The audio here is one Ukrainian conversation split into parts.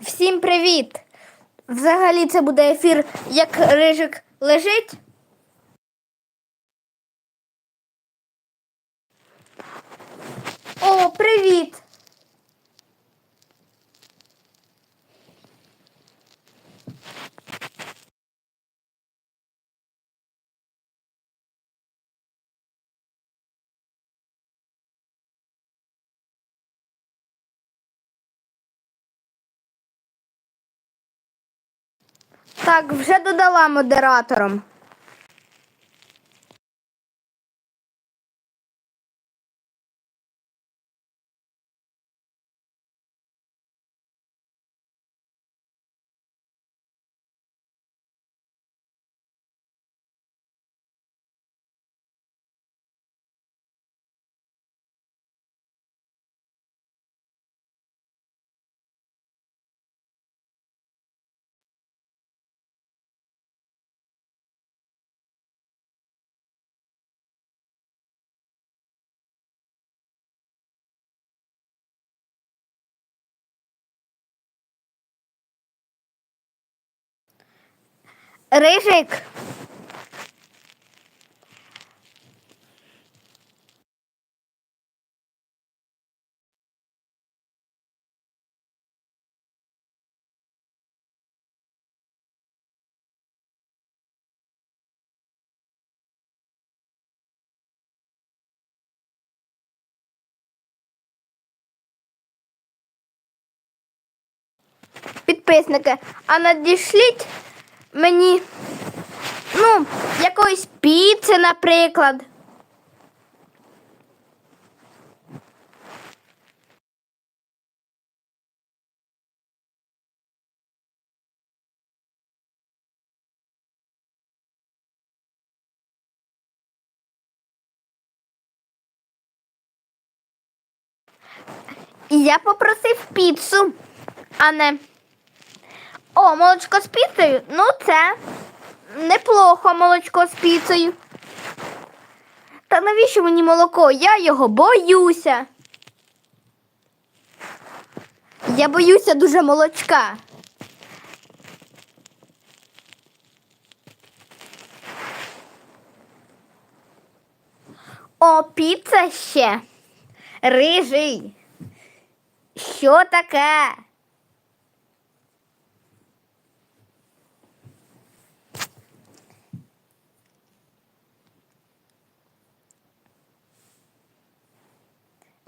Всім привіт! Взагалі це буде ефір, як рижик лежить. О, привіт! Так, вже додала модератором. Рижик. Підписники, а надішліть мені, ну, якоїсь піци, наприклад. Я попросив піцу, а не. О, молочко з піцею? Ну, це неплохо молочко з піцею. Та навіщо мені молоко? Я його боюся. Я боюся дуже молочка. О, піца ще. Рижий. Що таке?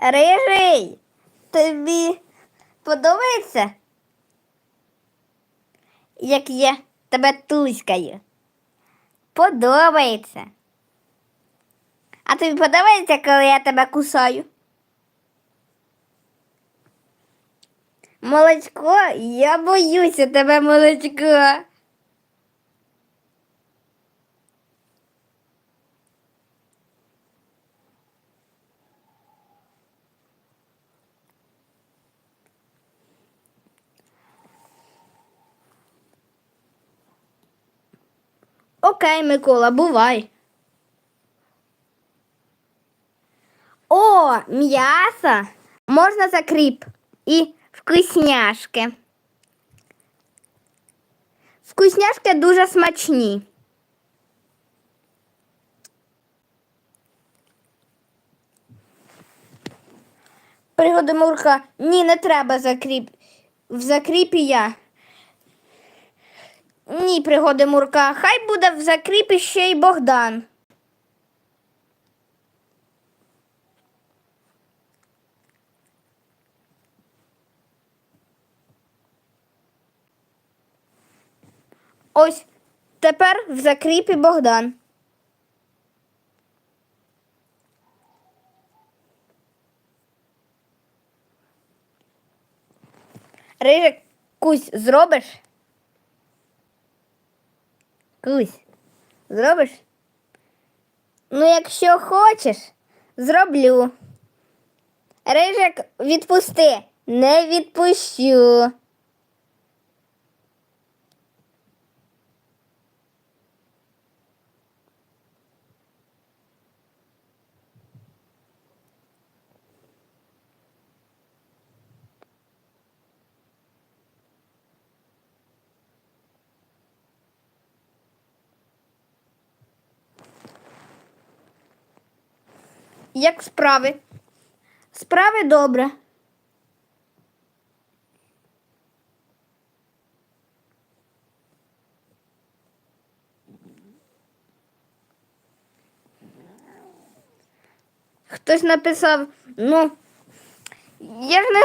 Рижий, тобі подобається? Як я тебе туськаю? Подобається. А тобі подобається, коли я тебе кусаю? Молочко, я боюся тебе, молочко. Окей, Микола, бувай. О, м'ясо можна закріп і вкусняшки. Вкусняшки дуже смачні. Пригоди Мурка, ні, не треба закріп. В закріпі я. Ні, пригоди Мурка, хай буде в закріпі ще й Богдан. Ось тепер в закріпі Богдан. Рижик, кусь зробиш? Кусь, зробиш? Ну, якщо хочеш, зроблю. Рижик, відпусти. Не відпущу. Як справи? Справи добре. Хтось написав, ну, я ж не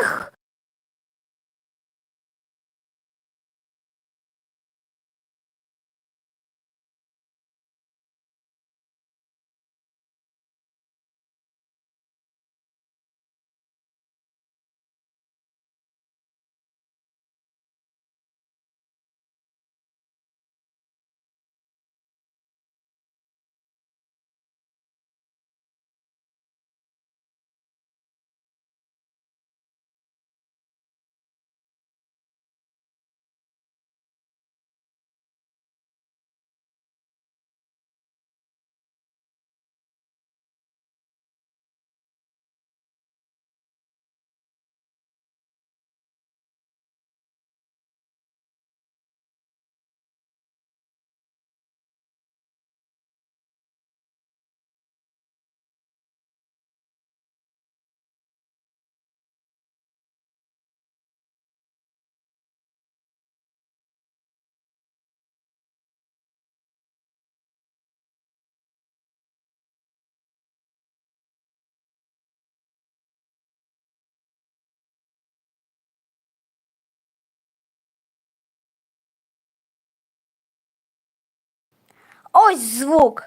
ось звук.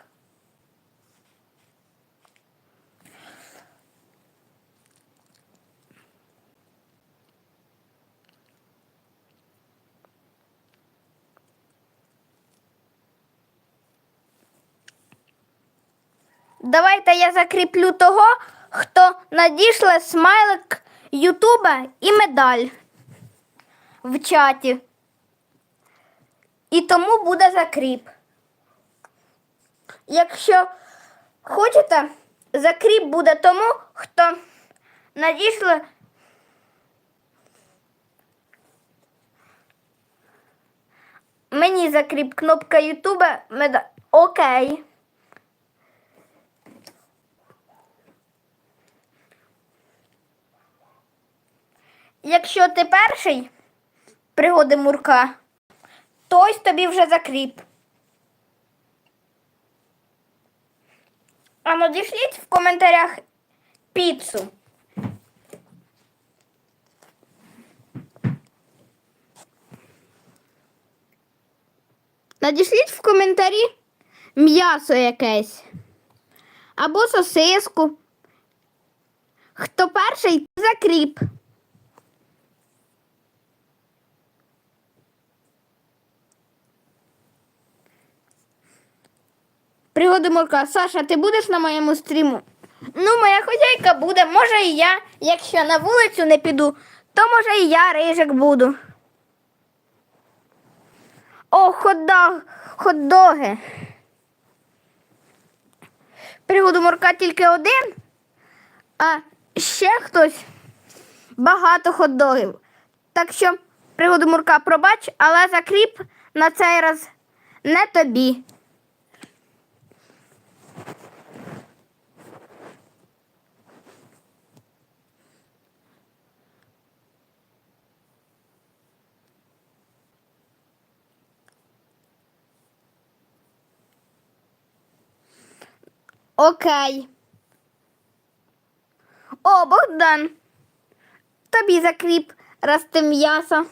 Давайте я закріплю того, хто надішле смайлик Ютуба і медаль в чаті. І тому буде закріп. Якщо хочете, закріп буде тому, хто надішле. Мені закріп кнопка Ютуба медаль. Окей. Якщо ти перший пригоди Мурка, то тобі вже закріп. А надішліть в коментарях піцу. Надішліть в коментарі м'ясо якесь. Або сосиску. Хто перший закріп. Пригоди Мурка. Саша, ти будеш на моєму стріму? Ну, моя хозяйка буде, може і я. Якщо на вулицю не піду, то може і я рижик буду. О, хот-дог. Пригоду Мурка тільки один, а ще хтось багато хот-догів. Так що, пригоду Мурка, пробач, але закріп на цей раз не тобі. Окей. О, Богдан. Тобі закріп, раз ти м'ясо.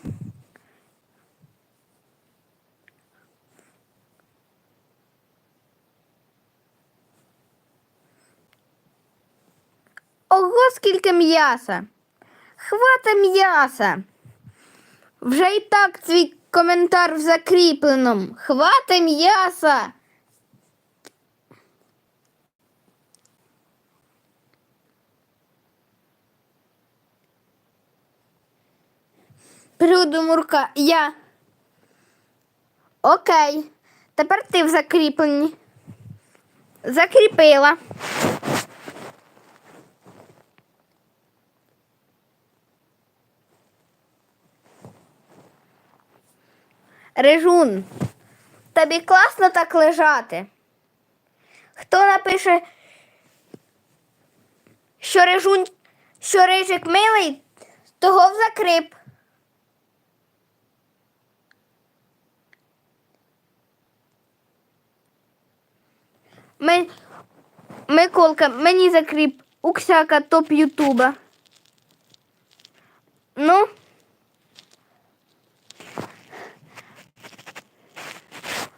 Ого, скільки м'яса. Хвата м'яса. Вже і так твій коментар в закріпленому. Хвата м'яса. Приводу Мурка, я. Окей. Тепер ти в закріпленні. Закріпила. Режун, тобі класно так лежати. Хто напише що рижун, що рижик милий, того в закрип. Ми... Миколка, мені закріп Уксяка топ Ютуба. Ну.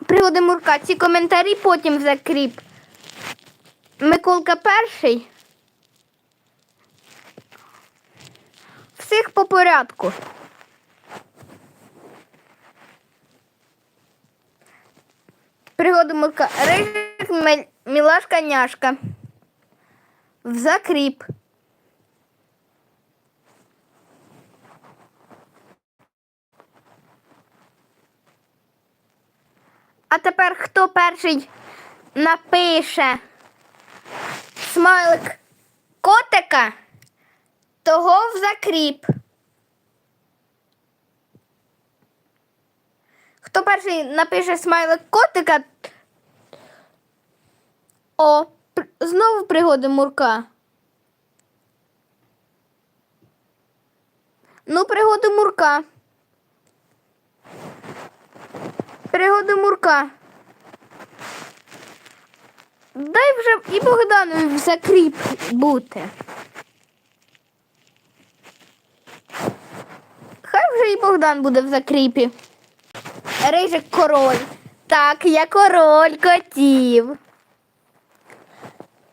Пригоди Мурка, ці коментарі потім закріп. Миколка перший. Всіх по порядку. Пригоди Мурка. Рижик, мілашка, няшка. В закріп. А тепер хто перший напише смайлик котика, того в закріп. Хто перший напише смайлик котика? О, знову пригоди Мурка. Ну, пригоди Мурка. Пригоди Мурка. Дай вже і Богданові в закріп бути. Хай вже і Богдан буде в закріпі. Рижик король. Так, я король котів.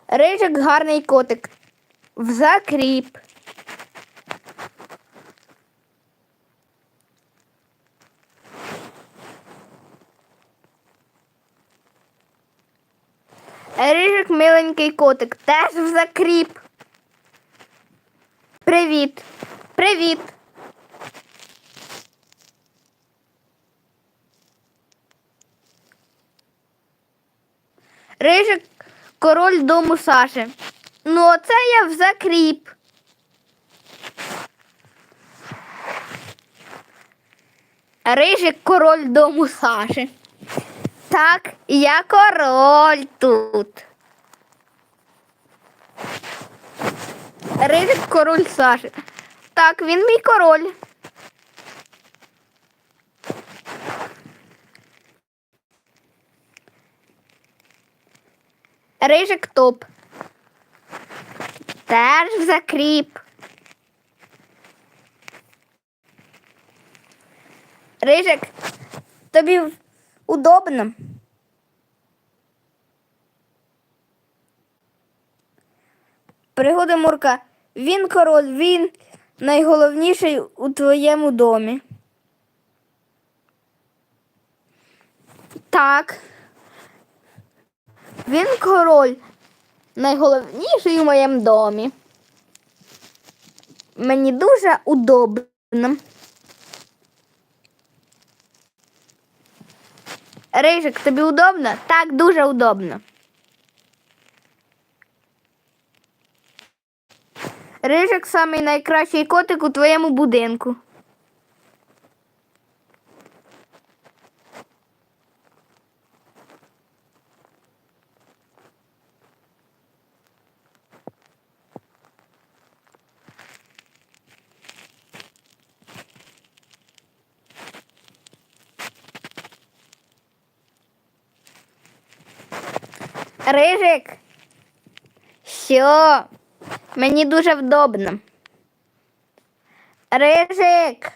Рижик гарний котик. В закріп. Рижик миленький котик. Теж в закріп. Привіт. Привіт. Рижик король дому Саші. Ну, оце я в закріп. Рижик король дому Саші. Так, я король тут. Рижик король Саші. Так, він мій король. Рижик топ. Теж в закріп. Рижик, тобі удобно. Пригоди Мурка. Він король, він найголовніший у твоєму домі. Так. Він король, найголовніший у моєму домі. Мені дуже удобно. Рижик, тобі удобно? Так, дуже удобно. Рижик самий найкращий котик у твоєму будинку. Рижик. Що? Мені дуже вдобно. Рижик.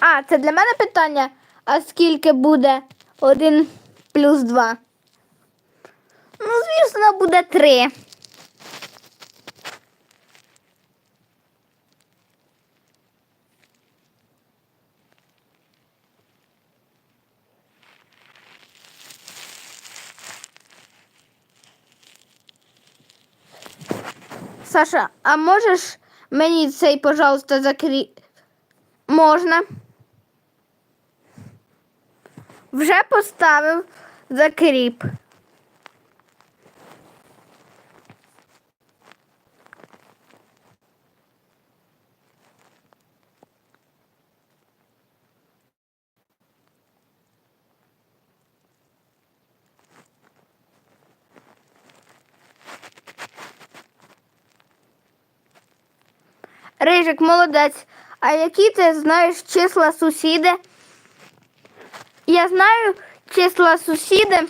А, це для мене питання. А скільки буде один плюс два? Ну, звісно, буде три. Саша, а можеш мені цей, пожалуйста, закрі... Можна. Вже поставив закріп. Рижик, молодець. А які ти знаєш числа сусіди? Я знаю числа сусіди.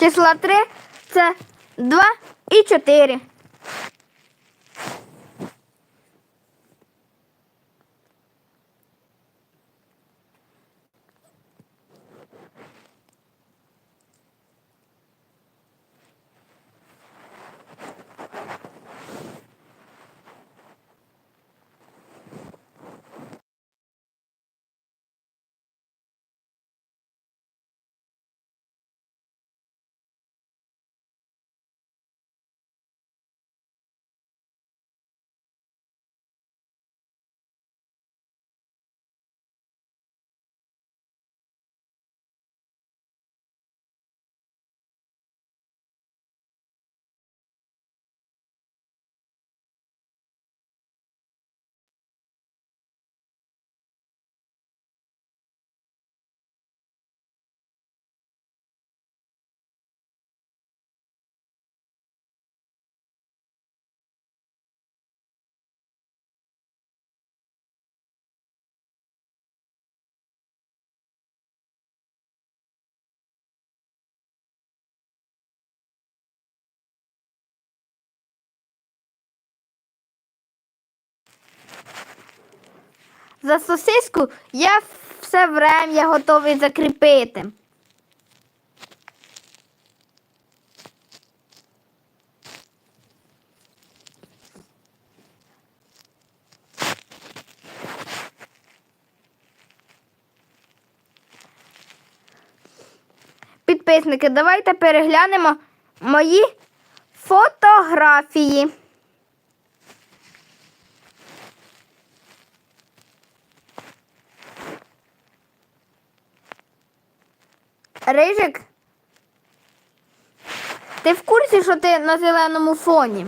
Числа 3 це 2 і 4. За сосиску я все врем'я готовий закріпити. Підписники, давайте переглянемо мої фотографії. Рижик, ти в курсі, що ти на зеленому фоні?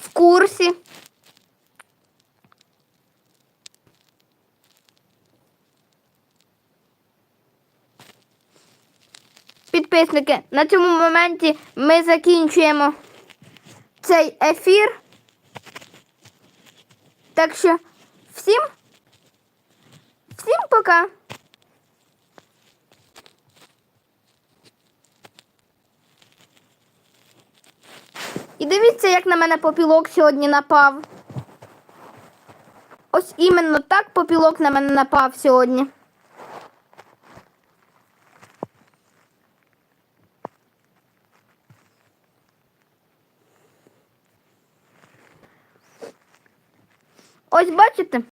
В курсі. Підписники, на цьому моменті ми закінчуємо цей ефір. Так що всім Всім пока. І дивіться, як на мене попілок сьогодні напав. Ось іменно так попілок на мене напав сьогодні. Ось бачите?